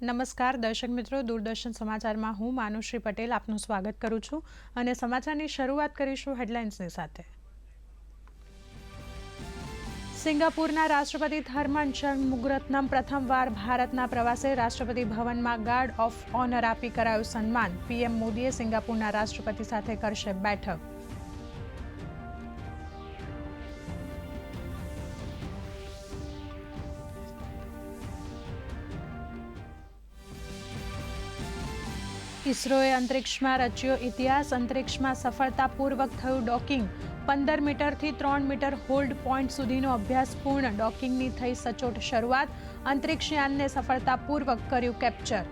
નમસ્કાર દર્શક મિત્રો, દૂરદર્શન સમાચારમાં હું માનુશ્રી પટેલ આપનું સ્વાગત કરું છું અને સમાચારની શરૂઆત કરીશું હેડલાઇન્સની સાથે. સિંગાપુરના રાષ્ટ્રપતિ થર્મન ષણમુગરત્નમ પ્રથમવાર ભારતના પ્રવાસે રાષ્ટ્રપતિ ભવનમાં ગાર્ડ ઓફ ઓનર આપી કરાયું સન્માન. પીએમ મોદીએ સિંગાપુરના રાષ્ટ્રપતિ સાથે કરશે બેઠક. ઇસરોએ અંતરિક્ષમાં રચ્યો ઇતિહાસ. અંતરિક્ષમાં સફળતાપૂર્વક થયું ડોકિંગ. પંદર મીટરથી ત્રણ મીટર હોલ્ડ પોઈન્ટ સુધીનો અભ્યાસ પૂર્ણ. ડોકિંગની થઈ સચોટ શરૂઆત. અંતરિક્ષયાનને સફળતાપૂર્વક કર્યું કેપ્ચર.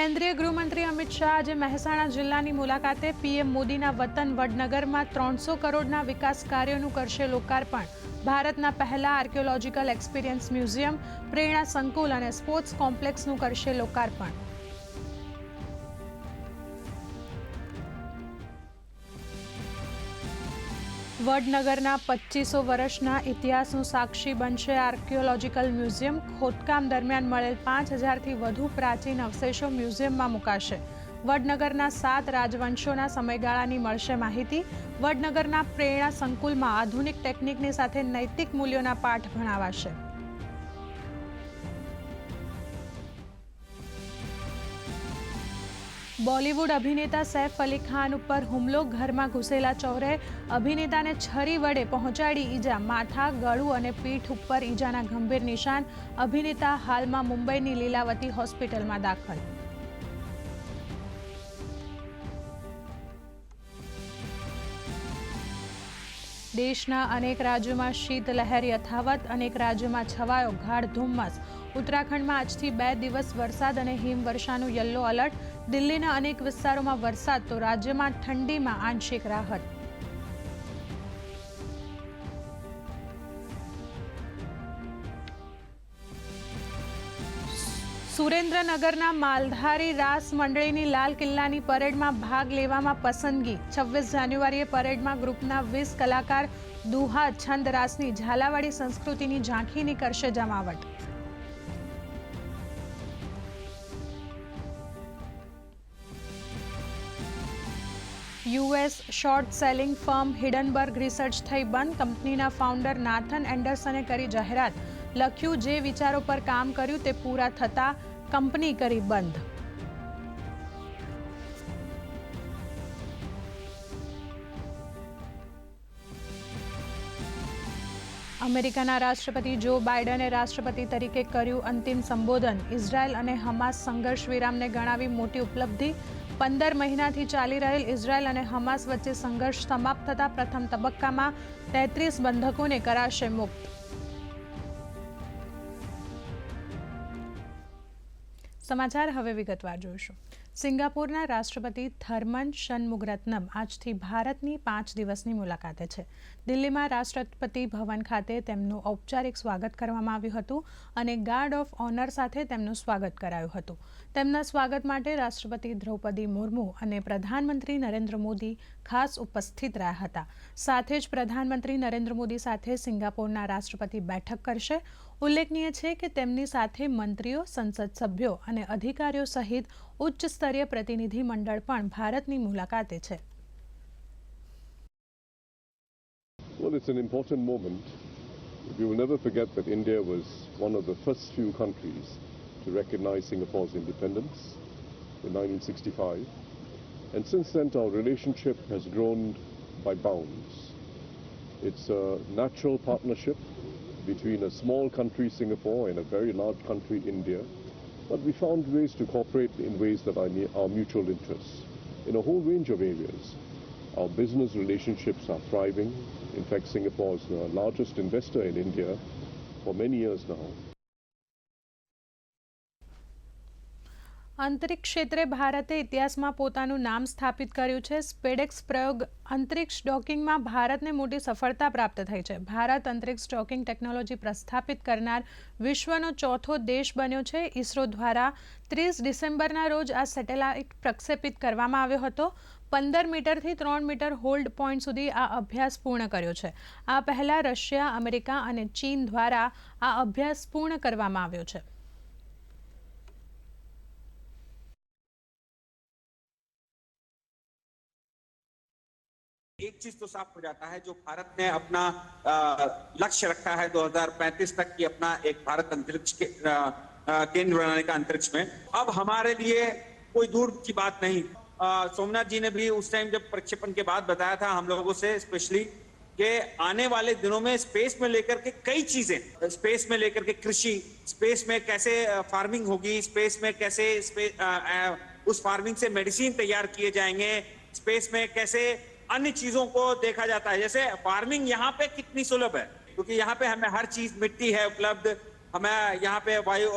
કેન્દ્રીય ગૃહમંત્રી અમિત શાહ આજે મહેસાણા જિલ્લાની મુલાકાતે પીએમ મોદીના વતન વડનગરમાં ત્રણસો કરોડના વિકાસ કાર્યોનું કરશે લોકાર્પણ. ભારતના પહેલા આર્કિયોલોજીકલ એક્સપિરિયન્સ મ્યુઝિયમ, પ્રેરણા સંકુલ અને સ્પોર્ટ્સ કોમ્પ્લેક્સનું કરશે લોકાર્પણ. વડનગરના પચીસો વર્ષના ઇતિહાસનું સાક્ષી બનશે આર્કિયોલોજીકલ મ્યુઝિયમ. ખોદકામ દરમિયાન મળેલ પાંચ હજારથી વધુ પ્રાચીન અવશેષો મ્યુઝિયમમાં મુકાશે. વડનગરના સાત રાજવંશોના સમયગાળાની મળશે માહિતી. વડનગરના પ્રેરણા સંકુલમાં આધુનિક ટેકનિકની સાથે નૈતિક મૂલ્યોના પાઠ ભણાવાશે. બોલિવૂડ અભિનેતા સૈફ અલી ખાન ઉપર હુમલો, ઘરમાં ઘૂસેલા ચોરે અભિનેતાને છરી વડે પહોંચાડી ઈજા, માથા, ગળું અને પીઠ ઉપર ઈજાના ગંભીર નિશાન અભિનેતા હાલમાં મુંબઈની લીલાવતી હોસ્પિટલમાં દાખલ. દેશના અનેક રાજ્યોમાં શીત લહેર યથાવત, અનેક રાજ્યોમાં છવાયો ગાઢ ધુમ્મસ. ઉત્તરાખંડમાં આજથી બે દિવસ વરસાદ અને હિમવર્ષાનું યલો એલર્ટ દિલ્હીના અનેક વિસ્તારોમાં વરસાદ, તો રાજ્યમાં ઠંડીમાં આંશિક રાહત. સુરેન્દ્રનગરના માલધારી રાસ મંડળીની લાલ કિલ્લાની પરેડમાં ભાગ લેવામાં પસંદગી. છવ્વીસ જાન્યુઆરીએ પરેડમાં ગ્રુપના વીસ કલાકાર દુહા છંદ રાસની ઝાલાવાડી સંસ્કૃતિની ઝાંખીની કરશે જમાવટ. US short selling firm Hindenburg research થઈ બંધ. કંપનીના ફાઉન્ડર નાથન એન્ડરસને કરી જાહેરાત. લખ્યું, જે વિચારો પર કામ કર્યું તે પૂરા થતાં કંપની કરી બંધ. અમેરિકાના રાષ્ટ્રપતિ જો બાઇડને રાષ્ટ્રપતિ તરીકે કર્યું અંતિમ સંબોધન. ઇઝરાયલ અને હમાસ સંઘર્ષ વિરામને ગણાવી મોટી ઉપલબ્ધિ પંદર મહિનાથી ચાલી રહેલ ઇઝરાયલ અને હમાસ વચ્ચે સંઘર્ષ સમાપ્ત થતા પ્રથમ તબક્કામાં તેત્રીસ બંધકોને કરાશે મુક્ત. સમાચાર હવે વિગતવાર જોઈશું. સિંગાપુરના રાષ્ટ્રપતિ થર્મન શનમુગરત્નમ આજથી ભારતની પાંચ દિવસની મુલાકાતે છે. દિલ્હીમાં રાષ્ટ્રપતિ ભવન ખાતે તેમનું ઔપચારિક સ્વાગત કરવામાં આવ્યું હતું અને ગાર્ડ ઓફ ઓનર સાથે તેમનું સ્વાગત કરાયું હતું. તેમના સ્વાગત માટે રાષ્ટ્રપતિ દ્રૌપદી મુર્મુ અને પ્રધાનમંત્રી નરેન્દ્ર મોદી ખાસ ઉપસ્થિત રહ્યા હતા. સાથે જ પ્રધાનમંત્રી નરેન્દ્ર મોદી સાથે સિંગાપુરના રાષ્ટ્રપતિ બેઠક કરશે. ઉલ્લેખનીય છે કે તેમની સાથે મંત્રીઓ સંસદ સભ્યો અને અધિકારીઓ સહિત ઉચ્ચ સ્તરીય પ્રતિનિધિ મંડળ પણ ભારતની મુલાકાતે છે Well, it's an important moment. We will never forget that India was one of the first few countries to recognize Singapore's independence in 1965. And since then, our relationship has grown by bounds. It's a natural partnership between a small country, Singapore, and a very large country, India. But we found ways to cooperate in ways that are mutual interests in a whole range of areas. Our business relationships are thriving. In fact, Singapore is the largest investor in India for many years now. અંતરિક્ષ ક્ષેત્રે ભારતે ઇતિહાસમાં પોતાનું નામ સ્થાપિત કર્યું છે. સ્પેડેક્સ પ્રયોગ અંતરિક્ષ ડોકિંગમાં ભારતને મોટી સફળતા પ્રાપ્ત થઈ છે. ભારત અંતરિક્ષ ડોકિંગ ટેકનોલોજી પ્રસ્થાપિત કરનાર વિશ્વનો ચોથો દેશ બન્યો છે. ઇસરો દ્વારા ત્રીસ ડિસેમ્બરના રોજ આ સેટેલાઇટ પ્રક્ષેપિત કરવામાં આવ્યો હતો. પંદર મીટરથી ત્રણ મીટર હોલ્ડ પોઈન્ટ સુધી આ અભ્યાસ પૂર્ણ કર્યો છે. આ પહેલાં રશિયા, અમેરિકા અને ચીન દ્વારા આ અભ્યાસ પૂર્ણ કરવામાં આવ્યો છે. एक चीज़ तो साफ़ हो जाता है जो भारत ने अपना लक्ष्य रखा है 2035 तक की अपना एक भारत अंतरिक्ष के केंद्र बनाने का अंतरिक्ष में। अब हमारे लिए कोई दूर की बात नहीं। सोमनाथ जी ने भी उस टाइम जब प्रक्षेपण के बाद बताया था हम लोगों से स्पेशली कि आने वाले दिनों में स्पेस में लेकर के कई चीज़ें स्पेस में लेकर के कृषि स्पेस में कैसे फ़ार्मिंग होगी स्पेस में कैसे स्पे- अ, अ, उस फ़ार्मिंग से मेडिसिन तैयार किए जाएँगे स्पेस में कैसे अन्य चीज़ों को देखा जाता है। जैसे फ़ार्मिंग यहाँ पे कितनी सुलभ है? क्योंकि यहाँ पे हमें हर चीज़ मिट्टी है उपलब्ध, हमें यहाँ पे वायु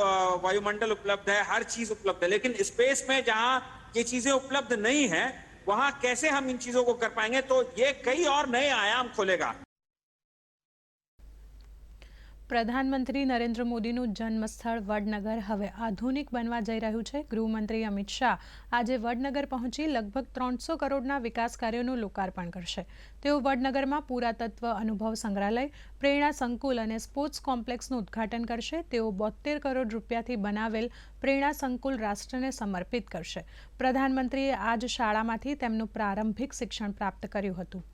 वायुमंडल उपलब्ध है, हर चीज़ उपलब्ध है। लेकिन स्पेस में जहाँ ये चीज़ें उपलब्ध नहीं है, वहाँ कैसे हम इन चीज़ों को कर पाएँगे? तो ये कई और नए आयाम खोलेगा। પ્રધાનમંત્રી નરેન્દ્ર મોદીનું જન્મસ્થળ વડનગર હવે આધુનિક બનવા જઈ રહ્યું છે. ગૃહમંત્રી અમિત શાહ આજે વડનગર પહોંચી લગભગ ત્રણસો કરોડના વિકાસ કાર્યોનું લોકાર્પણ કરશે. તેઓ વડનગરમાં પુરાતત્વ, અનુભવ સંગ્રહાલય, પ્રેરણા સંકુલ અને સ્પોર્ટ્સ કોમ્પ્લેક્સનું ઉદ્ઘાટન કરશે. તેઓ બોતેર કરોડ રૂપિયાથી બનાવેલ પ્રેરણા સંકુલ રાષ્ટ્રને સમર્પિત કરશે. પ્રધાનમંત્રીએ આજ શાળામાંથી તેમનું પ્રારંભિક શિક્ષણ પ્રાપ્ત કર્યું હતું.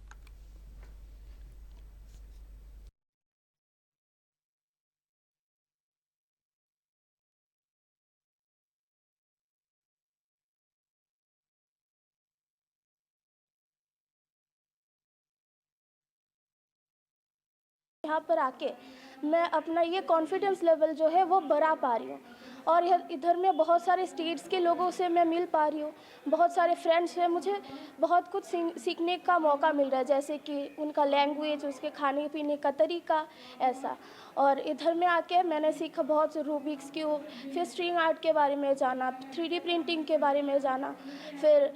यहाँ पर आके मैं अपना ये कॉन्फिडेंस लेवल जो है वो बढ़ा पा रही हूँ। और इधर में बहुत सारे स्टेट्स के लोगों से मैं मिल पा रही हूँ। बहुत सारे फ्रेंड्स हैं, मुझे बहुत कुछ सीखने का मौका मिल रहा है, जैसे कि उनका लैंग्वेज उसके खाने पीने का तरीका, ऐसा। और इधर में आके मैंने सीखा बहुत रूबिक्स क्यूब फिर स्ट्रिंग आर्ट के बारे में जाना थ्री प्रिंटिंग के बारे में जाना, फिर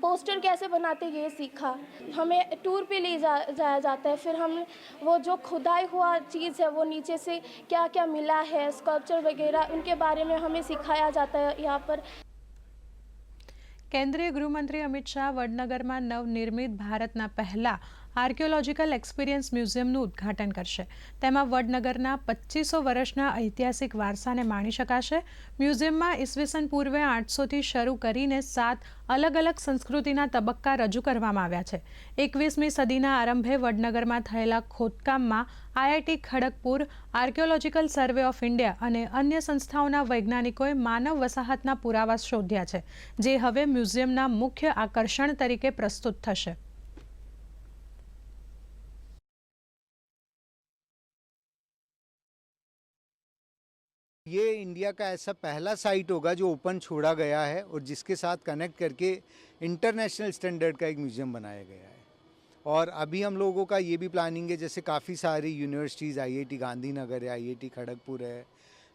पोस्टर कैसे बनाते ये सीखा हमें टूर पे ले जा जाया जाता है फिर हम वो जो खुदाई हुआ चीज़ है वो नीचे से क्या क्या मिला है स्कल्पचर वगैरह उनके बारे में हमें सिखाया जाता है यहाँ पर કેન્દ્રીય ગૃહમંત્રી અમિત શાહ વડનગરમાં નવનિર્મિત ભારતના પહેલા આર્કિયોલોજીકલ એક્સપિરિયન્સ મ્યુઝિયમનું ઉદ્ઘાટન કરશે. તેમાં વડનગરના પચીસો વર્ષના ઐતિહાસિક વારસાને માણી શકાશે. મ્યુઝિયમમાં ઈસવીસન પૂર્વે આઠસોથી શરૂ કરીને સાત અલગ અલગ સંસ્કૃતિના તબક્કા રજૂ કરવામાં આવ્યા છે. એકવીસમી સદીના આરંભે વડનગરમાં થયેલા ખોદકામમાં IIT Kharagpur, archaeological survey of India અને અન્ય સંસ્થાઓના વૈજ્ઞાનિકોએ માનવ વસાહતના પુરાવા શોધ્યા છે, જે હવે મ્યુઝિયમના મુખ્ય આકર્ષણ તરીકે પ્રસ્તુત થશે. ये इंडिया का ऐसा पहला साइट होगा जो ओपन छोड़ा गया है और जिसके साथ कनेक्ट करके इंटरनेशनल स्टैंडर्ड का एक म्यूज़ियम बनाया गया है। और अभी हम लोगों का ये भी प्लानिंग है, जैसे काफ़ी सारी यूनिवर्सिटीज़, आईआईटी गांधीनगर है, आईआईटी खड़गपुर है,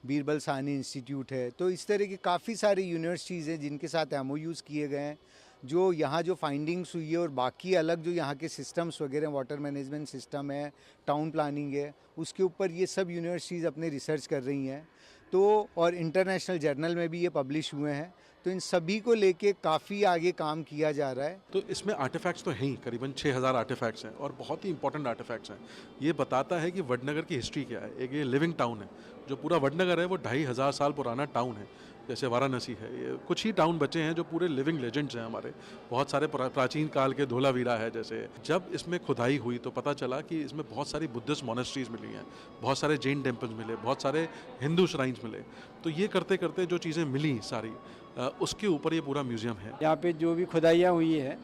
बीरबल साहनी इंस्टीट्यूट है तो इस तरह की काफ़ी सारी यूनिवर्सिटीज़ हैं जिनके साथ एम किए गए हैं, जो यहाँ जो फाइंडिंग्स हुई है और बाकी अलग जो यहाँ के सिस्टम्स वगैरह वाटर मैनेजमेंट सिस्टम है टाउन प्लानिंग है, उसके ऊपर ये सब यूनिवर्सिटीज़ अपने रिसर्च कर रही हैं। तो और इंटरनेशनल जर्नल में भी ये पब्लिश हुए हैं। तो इन सभी को लेके काफ़ी आगे काम किया जा रहा है। तो इसमें आर्टिफैक्ट्स तो हैं ही, करीबन 6000 आर्टिफैक्ट्स हैं और बहुत ही इंपॉर्टेंट आर्टिफैक्ट्स हैं। ये बताता है कि वडनगर की हिस्ट्री क्या है। एक ये लिविंग टाउन है, जो पूरा वडनगर है, वो ढाई हज़ार साल पुराना टाउन है। जैसे वाराणसी है, ये कुछ ही टाउन बचे हैं जो पूरे लिविंग लेजेंड्स हैं हमारे। बहुत सारे प्राचीन काल के धोलावीरा है जैसे। जब इसमें खुदाई हुई तो पता चला कि इसमें बहुत सारी बुद्धिस्ट मोनेस्ट्रीज मिली हैं, बहुत सारे जैन टेम्पल्स मिले, बहुत सारे हिंदू श्राइन्स मिले। तो ये करते करते जो चीज़ें मिली सारी उसके ऊपर ये पूरा म्यूज़ियम है। यहाँ पे जो भी खुदाइयाँ हुई हैं,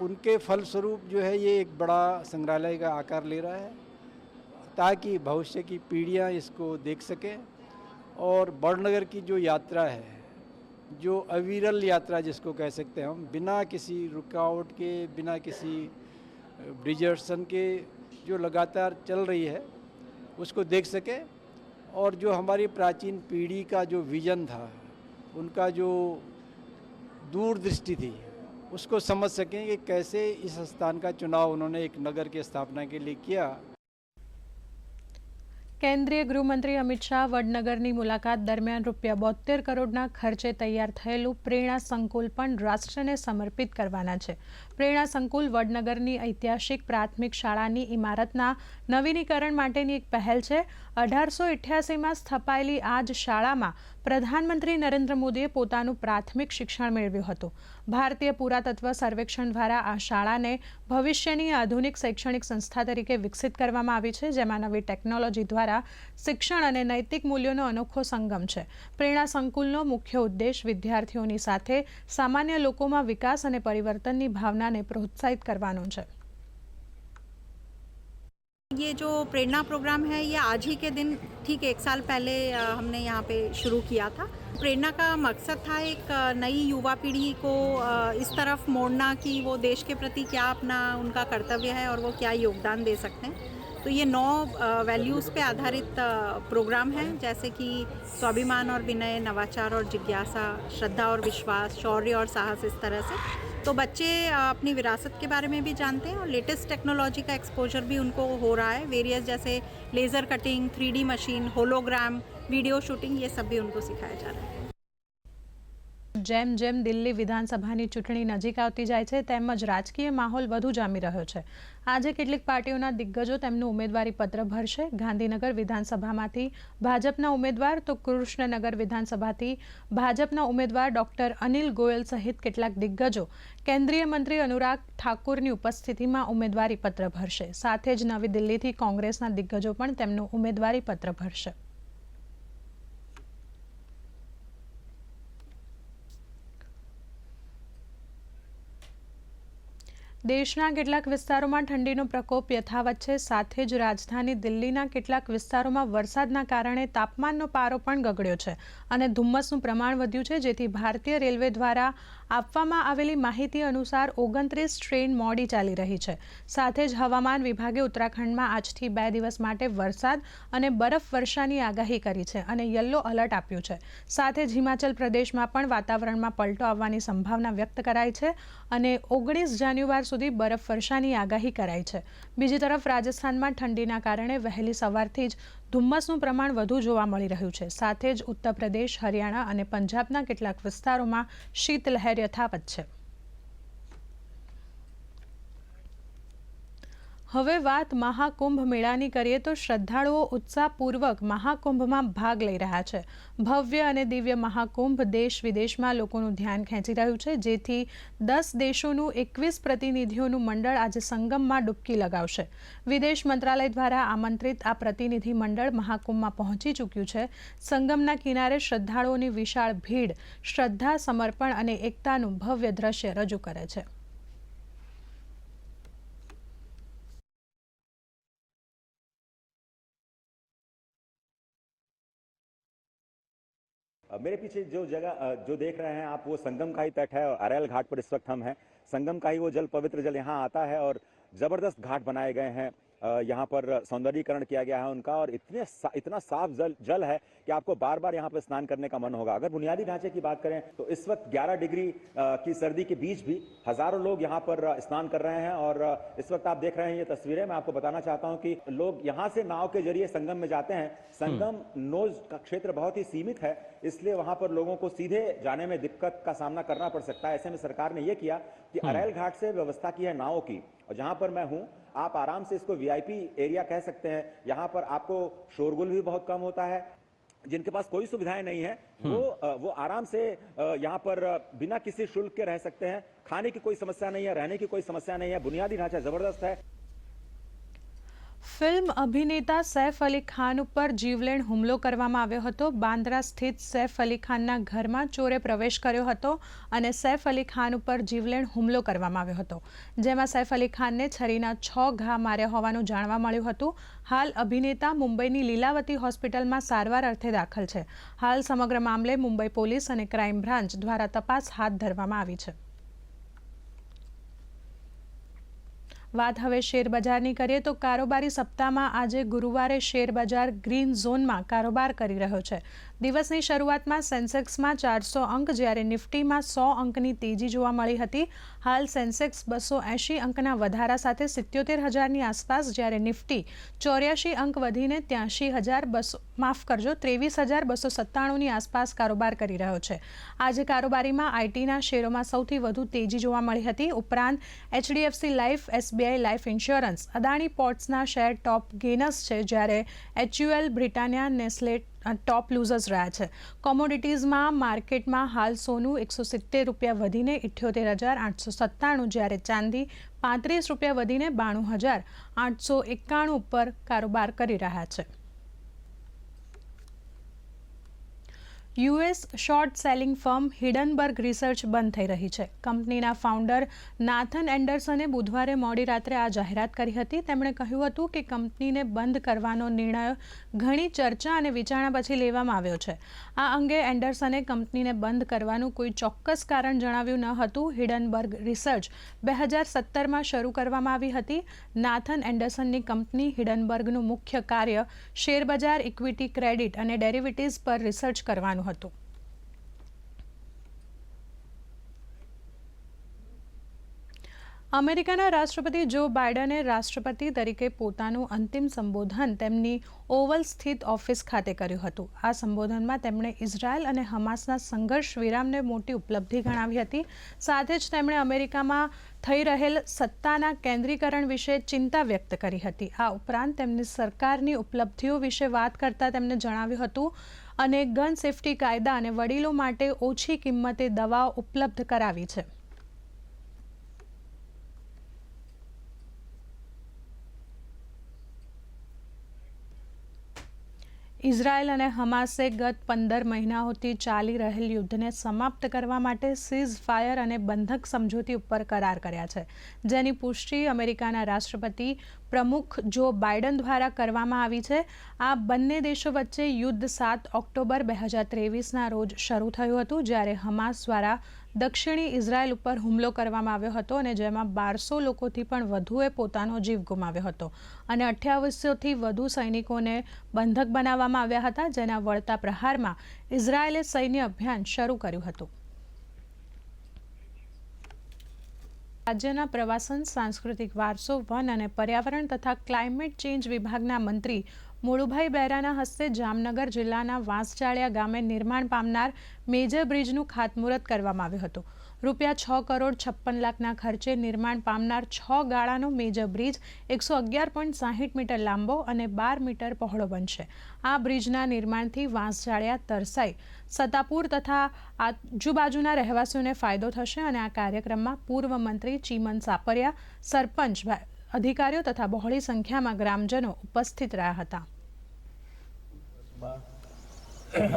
उनके फलस्वरूप जो है ये एक बड़ा संग्रहालय का आकार ले रहा है, ताकि भविष्य की पीढ़ियाँ इसको देख सकें। और बड़नगर की जो यात्रा है, जो अविरल यात्रा जिसको कह सकते हैं हम, बिना किसी रुकावट के, बिना किसी डिजर्सन के जो लगातार चल रही है, उसको देख सके। और जो हमारी प्राचीन पीढ़ी का जो विजन था, उनका जो दूरदृष्टि थी, उसको समझ सकें कि कैसे इस स्थान का चुनाव उन्होंने एक नगर की स्थापना के लिए किया। કેન્દ્રીય ગૃહમંત્રી અમિત શાહ વડનગરની મુલાકાત દરમિયાન રૂપિયા બોતેર કરોડના ખર્ચે તૈયાર થયેલું પ્રેરણા સંકુલ પણ રાષ્ટ્રને સમર્પિત કરવાના છે. પ્રેરણા સંકુલ વડનગરની ઐતિહાસિક પ્રાથમિક શાળાની ઇમારતના નવીનીકરણ માટેની એક પહેલ છે. અઢારસો ઇઠ્યાસીમાં સ્થપાયેલી આ જ શાળામાં પ્રધાનમંત્રી નરેન્દ્ર મોદીએ પોતાનું પ્રાથમિક શિક્ષણ મેળવ્યું હતું. ભારતીય પુરાતત્વ સર્વેક્ષણ દ્વારા આ શાળાને ભવિષ્યની આધુનિક શૈક્ષણિક સંસ્થા તરીકે વિકસિત કરવામાં આવી છે, જેમાં નવી ટેકનોલોજી દ્વારા શિક્ષણ અને નૈતિક મૂલ્યોનો અનોખો સંગમ છે. પ્રેરણા સંકુલનો મુખ્ય ઉદ્દેશ વિદ્યાર્થીઓની સાથે સામાન્ય લોકોમાં વિકાસ અને પરિવર્તનની ભાવનાને પ્રોત્સાહિત કરવાનો છે. ये जो प्रेरणा प्रोग्राम है, ये आज ही के दिन, ठीक एक साल पहले हमने यहाँ पे शुरू किया था। प्रेरणा का मकसद था एक नई युवा पीढ़ी को इस तरफ़ मोड़ना कि वो देश के प्रति क्या अपना, उनका कर्तव्य है और वो क्या योगदान दे सकते हैं। तो ये नौ वैल्यूज़ पे आधारित प्रोग्राम है, जैसे कि स्वाभिमान और विनय, नवाचार और जिज्ञासा, श्रद्धा और विश्वास, शौर्य और साहस इस तरह से। तो बच्चे अपनी विरासत के बारे में भी जानते हैं और लेटेस्ट टेक्नोलॉजी का एक्सपोजर भी उनको हो रहा है। वेरियस जैसे laser cutting three machine hologram video shooting ये सब भी उनको सिखाया जा रहा है। જેમ જેમ દિલ્હી વિધાનસભાની ચૂંટણી નજીક આવતી જાય છે તેમજ રાજકીય માહોલ વધુ જામી રહ્યો છે. આજે કેટલીક પાર્ટીઓના દિગ્ગજો તેમનું ઉમેદવારી પત્ર ભરશે. ગાંધીનગર વિધાનસભામાંથી ભાજપના ઉમેદવાર, તો કૃષ્ણનગર વિધાનસભાથી ભાજપના ઉમેદવાર ડોક્ટર અનિલ ગોયલ સહિત કેટલાક દિગ્ગજો કેન્દ્રીય મંત્રી અનુરાગ ઠાકુરની ઉપસ્થિતિમાં ઉમેદવારી પત્ર ભરશે. સાથે જ નવી દિલ્હીથી કોંગ્રેસના દિગ્ગજો પણ તેમનું ઉમેદવારી પત્ર ભરશે. દેશના કેટલાક વિસ્તારોમાં ઠંડીનો પ્રકોપ યથાવત છે. સાથે જ રાજધાની દિલ્હીના કેટલાક વિસ્તારોમાં વરસાદના કારણે તાપમાનનો પારો પણ ગગડ્યો છે અને ધુમ્મસનું પ્રમાણ વધ્યું છે, જેથી ભારતીય રેલવે દ્વારા આપવામાં આવેલી માહિતી અનુસાર ઓગણત્રીસ ટ્રેન મોડી ચાલી રહી છે. સાથે જ હવામાન વિભાગે ઉત્તરાખંડમાં આજથી બે દિવસ માટે વરસાદ અને બરફ વર્ષાની આગાહી કરી છે અને યલો એલર્ટ આપ્યું છે. સાથે જ હિમાચલ પ્રદેશમાં પણ વાતાવરણમાં પલટો આવવાની સંભાવના વ્યક્ત કરાઈ છે અને ઓગણીસ જાન્યુઆર સુધી બરફ વર્ષાની આગાહી કરાઈ છે. બીજી તરફ રાજસ્થાનમાં ઠંડીના કારણે વહેલી સવારથી જ ધુમ્મસનું પ્રમાણ વધુ જોવા મળી રહ્યું છે. સાથે જ ઉત્તર પ્રદેશ, હરિયાણા અને પંજાબના કેટલાક વિસ્તારોમાં શીતલહેર યથાવત છે. હવે વાત મહાકુંભ મેળાની કરીએ તો શ્રદ્ધાળુઓ ઉત્સાહપૂર્વક મહાકુંભમાં ભાગ લઈ રહ્યા છે. ભવ્ય અને દિવ્ય મહાકુંભ દેશ વિદેશમાં લોકોનું ધ્યાન ખેંચી રહ્યું છે, જેથી દસ દેશોનું એકવીસ પ્રતિનિધિઓનું મંડળ આજે સંગમમાં ડૂબકી લગાવશે. વિદેશ મંત્રાલય દ્વારા આમંત્રિત આ પ્રતિનિધિ મંડળ મહાકુંભમાં પહોંચી ચૂક્યું છે. સંગમના કિનારે શ્રદ્ધાળુઓની વિશાળ ભીડ, શ્રદ્ધા સમર્પણ અને એકતાનું ભવ્ય દ્રશ્ય રજૂ કરે છે. मेरे पीछे जो जगह अ, जो देख रहे हैं आप वो संगम का ही तट है और अरैल घाट पर इस वक्त हम हैं संगम का ही वो जल पवित्र जल यहाँ आता है और जबरदस्त घाट बनाए गए हैं अ, यहाँ पर सौंदर्यीकरण किया गया है उनका और इतने सा, इतना साफ़ जल जल है कि आपको बार बार यहाँ पर स्नान करने का मन होगा। अगर बुनियादी ढांचे की बात करें तो इस वक्त 11 डिग्री की सर्दी के बीच भी हज़ारों लोग यहाँ पर स्नान कर रहे हैं और इस वक्त आप देख रहे हैं ये तस्वीरें। मैं आपको बताना चाहता हूँ कि लोग यहाँ से नाव के ज़रिए संगम में जाते हैं। संगम नोज़ का क्षेत्र बहुत ही सीमित है इसलिए वहाँ पर लोगों को सीधे जाने में दिक्कत का सामना करना पड़ सकता है। ऐसे में सरकार ने यह किया कि अरैल घाट से व्यवस्था की है नावों की। और जहाँ पर मैं हूँ आप आराम से इसको वीआईपी एरिया कह सकते हैं। यहाँ पर आपको शोरगुल भी बहुत कम होता है। जिनके पास कोई सुविधाएँ नहीं है वो वो आराम से यहाँ पर बिना किसी शुल्क के रह सकते हैं। खाने की कोई समस्या नहीं है रहने की कोई समस्या नहीं है बुनियादी ढांचा ज़बरदस्त है। ફિલ્મ અભિનેતા સૈફ અલી ખાન ઉપર જીવલેણ હુમલો કરવામાં આવ્યો હતો. બાંદ્રા સ્થિત સૈફ અલી ખાનના ઘરમાં ચોરે પ્રવેશ કર્યો હતો અને સૈફ અલી ખાન ઉપર જીવલેણ હુમલો કરવામાં આવ્યો હતો. જેમાં સૈફ અલી ખાનને છરીના છ ઘા માર્યા હોવાનું જાણવા મળ્યું હતું. હાલ અભિનેતા મુંબઈની લીલાવતી હોસ્પિટલમાં સારવાર અર્થે દાખલ છે. હાલ સમગ્ર મામલે મુંબઈ પોલીસ અને ક્રાઇમ બ્રાન્ચ દ્વારા તપાસ હાથ ધરવામાં આવી છે. વાત હવે શેરબજારની કરીએ તો કારોબારી સપ્તાહમાં આજે ગુરુવારે શેરબજાર ગ્રીન ઝોનમાં કારોબાર કરી રહ્યો છે. દિવસની શરૂઆતમાં સેન્સેક્સમાં ચારસો અંક, જ્યારે નિફ્ટીમાં સો અંકની તેજી જોવા મળી હતી. હાલ સેન્સેક્સ બસો એંશી અંકના વધારા સાથે સિત્યોતેર હજારની આસપાસ, જ્યારે નિફ્ટી ચોર્યાસી અંક વધીને ત્યાંશી હજાર બસો, માફ કરજો, ત્રેવીસ હજાર બસો સત્તાણુંની આસપાસ કારોબાર કરી રહ્યો છે. આજે કારોબારીમાં આઈટીના શેરોમાં સૌથી વધુ તેજી જોવા મળી હતી. ઉપરાંત, HDFC life, SBI life insurance, Adani પોર્ટ્સના share top gainers છે, જ્યારે HUL, Britannia, Nestle top losers રહ્યા છે. કોમોડિટીઝમાં માર્કેટમાં હાલ સોનું એકસો સિત્તેર રૂપિયા વધીને ઇઠ્યોતેર હજાર આઠસો સત્તાણું, જ્યારે ચાંદી પાંત્રીસ રૂપિયા વધીને બાણું હજાર આઠસો એકાણું ઉપર કારોબાર કરી રહ્યા છે. US short selling firm Hindenburg research બંધ થઈ રહી છે. કંપનીના ફાઉન્ડર નાથન એન્ડરસને બુધવારે મોડી રાત્રે આ જાહેરાત કરી હતી. તેમણે કહ્યું હતું કે કંપનીને બંધ કરવાનો નિર્ણય ઘણી ચર્ચા અને વિચારણા પછી લેવામાં આવ્યો છે. આ અંગે એન્ડરસને કંપનીને બંધ કરવાનું કોઈ ચોક્કસ કારણ જણાવ્યું ન હતું. હિડનબર્ગ રિસર્ચ બે હજાર સત્તરમાં શરૂ કરવામાં આવી હતી. નાથન એન્ડરસનની કંપની હિડનબર્ગનું મુખ્ય કાર્ય શેરબજાર ઇક્વિટી ક્રેડિટ અને ડેરિવેટિવ્સ પર રિસર્ચ કરવાનું હતું. અમેરિકાના રાષ્ટ્રપતિ જો બાઇડને રાષ્ટ્રપતિ તરીકે પોતાનું અંતિમ સંબોધન તેમની ઓવલ સ્થિત ઓફિસ ખાતે કર્યું હતું. આ સંબોધનમાં તેમણે ઇઝરાયલ અને હમાસના સંઘર્ષ વિરામને મોટી ઉપલબ્ધિ ગણાવી હતી. સાથે જ તેમણે અમેરિકામાં થઈ રહેલ સત્તાના કેન્દ્રીકરણ વિશે ચિંતા વ્યક્ત કરી હતી. આ ઉપરાંત તેમની સરકારની ઉપલબ્ધિઓ વિશે વાત કરતાં તેમણે જણાવ્યું હતું અને ગન સેફટી કાયદા અને વડીલો માટે ઓછી કિંમતે દવાઓ ઉપલબ્ધ કરાવી છે. ઇઝરાયલ અને હમાસે ગત પંદર મહિનાઓથી ચાલી રહેલ યુદ્ધને સમાપ્ત કરવા માટે સીઝ ફાયર અને બંધક સમજૂતી ઉપર કરાર કર્યા છે, જેની પુષ્ટિ અમેરિકાના રાષ્ટ્રપતિ પ્રમુખ જો બાઇડન દ્વારા કરવામાં આવી છે. આ બંને દેશો વચ્ચે યુદ્ધ સાત ઓક્ટોબર બે હજાર ત્રેવીસના રોજ શરૂ થયું હતું, જ્યારે હમાસ દ્વારા દક્ષિણી ઇઝરાયલ ઉપર હુમલો કરવામાં આવ્યો હતો અને જેમાં બારસો લોકોથી પણ વધુએ પોતાનો જીવ ગુમાવ્યો હતો. અને અઠ્યાવીસોથી વધુ સૈનિકોને બંધક બનાવવામાં આવ્યા હતા, જેના વળતા પ્રહારમાં ઇઝરાયેલે સૈન્ય અભિયાન શરૂ કર્યું હતું. રાજ્યના પ્રવાસન, સાંસ્કૃતિક વારસો, વન અને પર્યાવરણ તથા ક્લાઇમેટ ચેન્જ વિભાગના મંત્રી મુળુભાઈ બેરાના હસ્તે જામનગર જિલ્લાના વાંસચાળિયા ગામે નિર્માણ પામનાર મેજર બ્રિજનું ખાતમુહૂર્ત કરવામાં આવ્યું હતું. રૂપિયા છ કરોડ છપ્પન લાખના ખર્ચે નિર્માણ પામનાર છ ગાળાનો મેજર બ્રિજ એકસો અગિયાર પોઈન્ટ સાહીઠ મીટર લાંબો અને બાર મીટર પહોળો બનશે. આ બ્રિજના નિર્માણથી વાંસજાળિયા તરસાઈ, સતાપુર તથા આજુબાજુના રહેવાસીઓને ફાયદો થશે અને આ કાર્યક્રમમાં પૂર્વ મંત્રી ચીમન સાપરિયા, સરપંચ અધિકારીઓ તથા બહોળી સંખ્યામાં ગ્રામજનો ઉપસ્થિત રહ્યા હતા.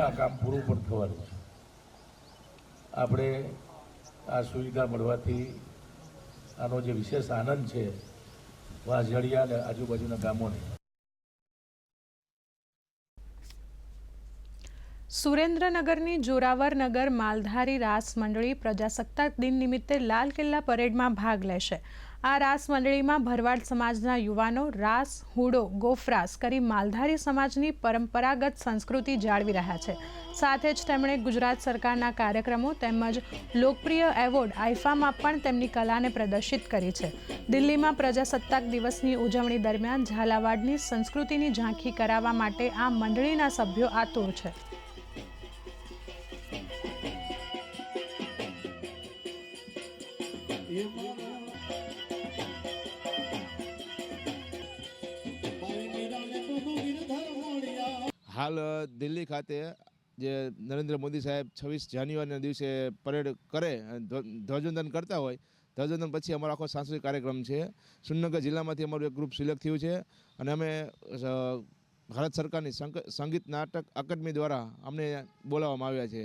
આ કામ પૂરું પણ થવાનું છે. આપણે આ સુવિધા મળવાથી આનો જે વિશેષ આનંદ છે વાંસજડિયા અને આજુબાજુના ગામોને. સુરેન્દ્રનગરની જોરાવરનગર માલધારી રાસ મંડળી પ્રજાસત્તાક દિન નિમિત્તે લાલ કિલ્લા પરેડમાં ભાગ લેશે. આ રાસ મંડળીમાં ભરવાડ સમાજના યુવાનો રાસ, હુડો, ગોફરાસ કરી માલધારી સમાજની પરંપરાગત સંસ્કૃતિ જાળવી રહ્યા છે. સાથે જ તેમણે ગુજરાત સરકારના કાર્યક્રમો તેમજ લોકપ્રિય એવોર્ડ આઈફામાં પણ તેમની કલાને પ્રદર્શિત કરી છે. દિલ્હીમાં પ્રજાસત્તાક દિવસની ઉજવણી દરમિયાન ઝાલાવાડની સંસ્કૃતિની ઝાંખી કરાવવા માટે આ મંડળીના સભ્યો આતુર છે. હાલ દિલ્હી ખાતે, જે નરેન્દ્ર મોદી સાહેબ છવ્વીસ જાન્યુઆરીના દિવસે પરેડ કરે ધ્વજવંદન કરતા હોય, ધ્વજવંદન પછી અમારો આખો સાંસ્કૃતિક કાર્યક્રમ છે. સુરનગર જિલ્લામાંથી અમારું એક ગ્રુપ સિલેક્ટ થયું છે અને અમે ભારત સરકારની સંગીત નાટક અકાદમી દ્વારા અમને બોલાવવામાં આવ્યા છે.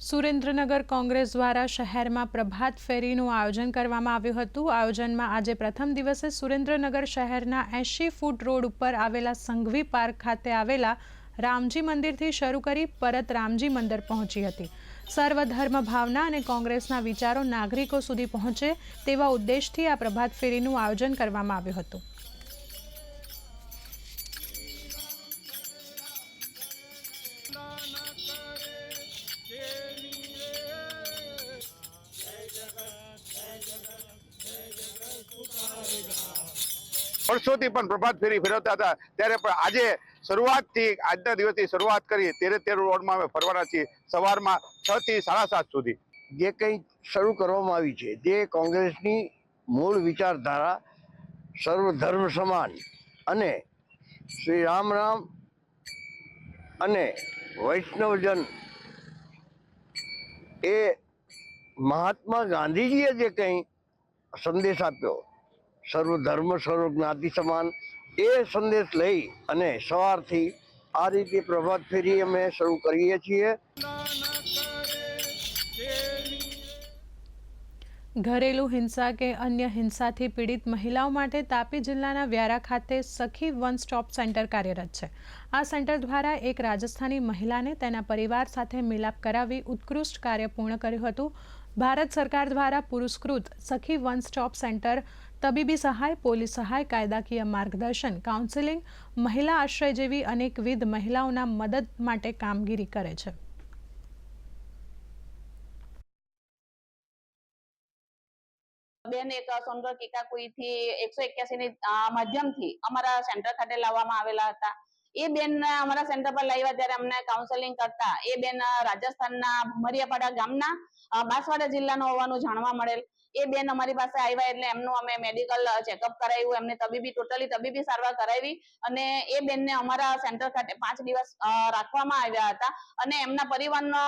સુરેન્દ્રનગર કોંગ્રેસ દ્વારા શહેરમાં પ્રભાત ફેરીનું આયોજન કરવામાં આવ્યું હતું. આયોજનમાં આજે પ્રથમ દિવસે સુરેન્દ્રનગર શહેરના એંશી ફૂટ રોડ ઉપર આવેલા સંઘવી પાર્ક ખાતે આવેલા રામજી મંદિરથી શરૂ કરી પરત રામજી મંદિર પહોંચી હતી. સર્વધર્મ ભાવના અને કોંગ્રેસના વિચારો નાગરિકો સુધી પહોંચે તેવા ઉદ્દેશથી આ પ્રભાત ફેરીનું આયોજન કરવામાં આવ્યું હતું. વર્ષોથી પણ પ્રભાત ફેરી ફેરવતા હતા. ત્યારે પણ આજે શરૂઆતથી, આજના દિવસથી શરૂઆત કરી તેરે તેર રોડમાં અમે ફરવાના છીએ. સવારમાં છ થી સાડા સાત સુધી. જે કંઈ શરૂ કરવામાં આવી છે, જે કોંગ્રેસની મૂળ વિચારધારા સર્વ ધર્મ સમાન અને શ્રી રામ રામ અને વૈષ્ણવજન એ મહાત્મા ગાંધીજીએ જે કંઈ સંદેશ આપ્યો સર્વ સર્વ જ્ઞાતિ સમાન એ સંદેશ લઈ અને સવારથી આ રીતે પ્રભાત ફેરી અમે શરૂ કરીએ છીએ. ઘરેલું હિંસા કે અન્ય હિંસાથી પીડિત મહિલાઓ માટે તાપી જિલ્લાના વ્યારા ખાતે સખી વન સ્ટોપ સેન્ટર કાર્યરત છે. આ સેન્ટર દ્વારા એક રાજસ્થાની મહિલાને તેના પરિવાર સાથે મિલાપ કરાવી ઉત્કૃષ્ટ કાર્ય પૂર્ણ કર્યું હતું. ભારત સરકાર દ્વારા પુરસ્કૃત સખી વન સ્ટોપ સેન્ટર તબીબી સહાય, પોલીસ સહાય, કાયદાકીય માર્ગદર્શન, કાઉન્સેલિંગ, મહિલા આશ્રય જેવી અનેકવિધ મહિલાઓના મદદ માટે કામગીરી કરે છે. બેન, એક સોનગઢ કિકાકુઈ થી એકસો એક્યાસી ની માધ્યમથી અમારા સેન્ટર ખાતે લાવવામાં આવેલા હતા. એ બેન અમારા સેન્ટર પર લાવ્યા ત્યારે અમને કાઉન્સેલિંગ કરતા. એ બેન રાજસ્થાનના ભમરિયાપાડા ગામના બાંસવાડા જિલ્લાનો હોવાનું જાણવા મળેલ. એ બેન અમારી પાસે આવ્યા એટલે એમનું અમે મેડિકલ ચેકઅપ કરાવ્યું, એમને તબીબી ટોટલી તબીબી સારવાર કરાવી અને એ બેનને અમારા સેન્ટર ખાતે પાંચ દિવસ રાખવામાં આવ્યા હતા અને એમના પરિવારનો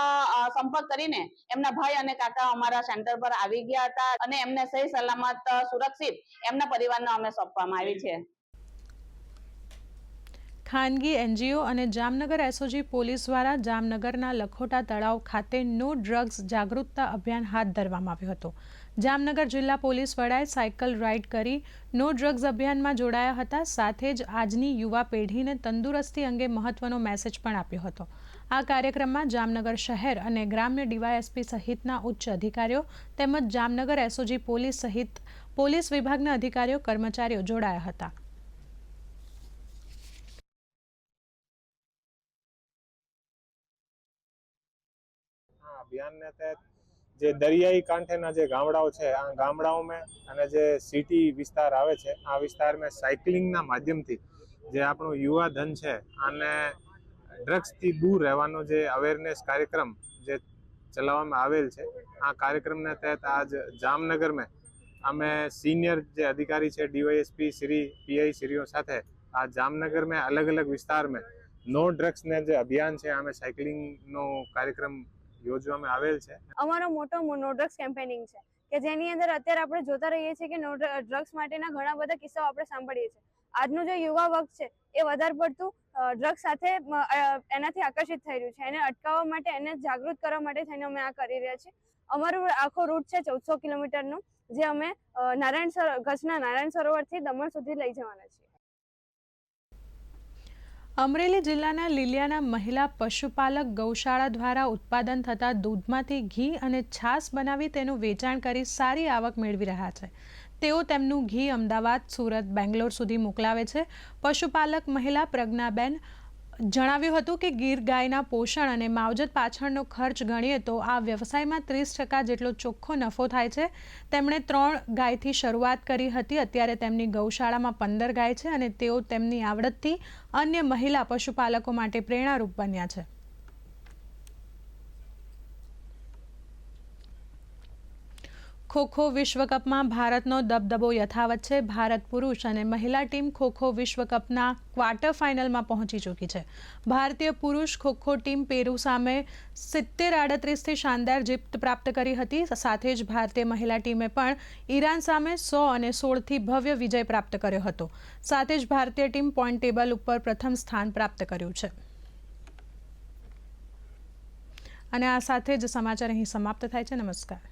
સંપર્ક કરીને એમના ભાઈ અને કાકા અમારા સેન્ટર પર આવી ગયા હતા અને એમને સહી સલામત સુરક્ષિત એમના પરિવારને અમે સોંપવામાં આવી છે. ખાનગી એનજીઓ અને જામનગર એસઓજી પોલીસ દ્વારા જામનગરના લખોટા તળાવ ખાતે નો ડ્રગ્સ જાગૃતતા અભિયાન હાથ ધરવામાં આવ્યું હતું. જામનગર જિલ્લા પોલીસ વડાએ સાયકલ રાઇડ કરી નો ડ્રગ્સ અભિયાનમાં જોડાયા હતા. સાથે જ આજની યુવા પેઢીને તંદુરસ્તી અંગે મહત્વનો મેસેજ પણ આપ્યો હતો. આ કાર્યક્રમમાં જામનગર શહેર અને ગ્રામ્ય ડીવાયએસપી સહિતના ઉચ્ચ અધિકારીઓ તેમજ જામનગર એસઓજી પોલીસ સહિત પોલીસ વિભાગના અધિકારીઓ, કર્મચારીઓ જોડાયા હતા. અભિયાનને તहत જે દરિયાઈ કાંઠેના જે ગામડાઓ છે, આ ગામડાઓમાં અને જે સિટી વિસ્તાર આવે છે, આ વિસ્તારમાં સાયકલિંગના માધ્યમથી જે આપણું યુવા ધન છે અને ડ્રગ્સથી દૂર રહેવાનો જે અવેરનેસ કાર્યક્રમ જે ચલાવવામાં આવેલ છે, આ કાર્યક્રમના તહેત આજ જામનગરમાં અમે સિનિયર જે અધિકારી છે, ડીવાયએસપી શ્રી, પીઆઈ શ્રીઓ સાથે આ જામનગરમાં અલગ અલગ વિસ્તારમાં નો ડ્રગ્સને જે અભિયાન છે, અમે સાયકલિંગનો કાર્યક્રમ યોજવામાં આવેલ છે. અમારો મોટો નો ડ્રગ્સ કેમ્પેનિંગ છે, કે જેની અંદર અત્યારે આપણે જોતા રહીએ છીએ કે નો ડ્રગ્સ માટેના ઘણા બધા કિસ્સાઓ આપણે સાંભળીએ છીએ. આજનું જે યુવા વર્ગ છે, એ વધારે પડતું ડ્રગ્સ સાથે એનાથી આકર્ષિત થઈ રહ્યું છે. એને અટકાવવા માટે, એને જાગૃત કરવા માટે થઈને અમે આ કરી રહ્યા છીએ. અમારું આખો રૂટ છે ચૌદસો કિલોમીટરનું, જે અમે નારાયણ સરો કચ્છના નારાયણ સરોવરથી દમણ સુધી લઈ જવાના છીએ. અમરેલી જિલ્લાના લીલિયાના મહિલા પશુપાલક ગૌશાળા દ્વારા ઉત્પાદન થતા દૂધમાંથી ઘી અને છાશ બનાવી તેનું વેચાણ કરી સારી આવક મેળવી રહ્યા છે. તેઓ તેમનું ઘી અમદાવાદ, સુરત, બેંગ્લોર સુધી મોકલાવે છે. પશુપાલક મહિલા પ્રજ્ઞાબેન જણાવ્યું હતું કે ગીર ગાયના પોષણ અને માવજત પાછળનો ખર્ચ ગણીએ તો આ વ્યવસાયમાં ત્રીસ ટકા જેટલો ચોખ્ખો નફો થાય છે. તેમણે ત્રણ ગાયથી શરૂઆત કરી હતી. અત્યારે તેમની ગૌશાળામાં પંદર ગાય છે અને તેઓ તેમની આવડતથી અન્ય મહિલા પશુપાલકો માટે પ્રેરણારૂપ બન્યા છે. ખોખો વિશ્વકપમાં ભારતનો દબદબો યથાવત છે. ભારત પુરુષ અને મહિલા ટીમ ખોખો વિશ્વકપના ક્વાર્ટર ફાઇનલમાં પહોંચી ચૂકી છે. ભારતીય પુરુષ ખોખો ટીમ પેરુ સામે સિત્તેર આડત્રીસથી શાનદાર જીત પ્રાપ્ત કરી હતી. સાથે જ ભારતીય મહિલા ટીમે પણ ઈરાન સામે સો અને સોળથી ભવ્ય વિજય પ્રાપ્ત કર્યો હતો. સાથે જ ભારતીય ટીમ પોઈન્ટ ટેબલ ઉપર પ્રથમ સ્થાન પ્રાપ્ત કર્યું છે. અને આ સાથે જ સમાચાર અહીં સમાપ્ત થાય છે. નમસ્કાર.